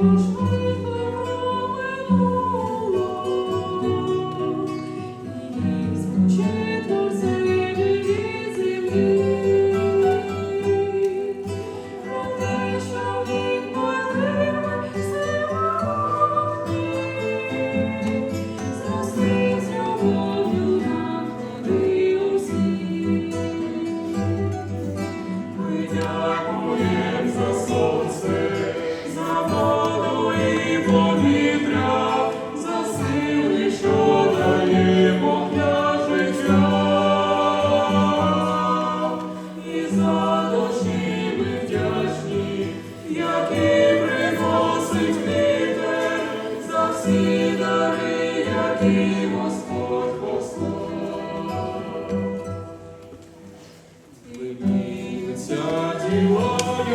Чудо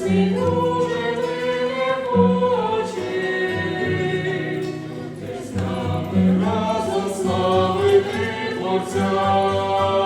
приносить нами разом славити Творця.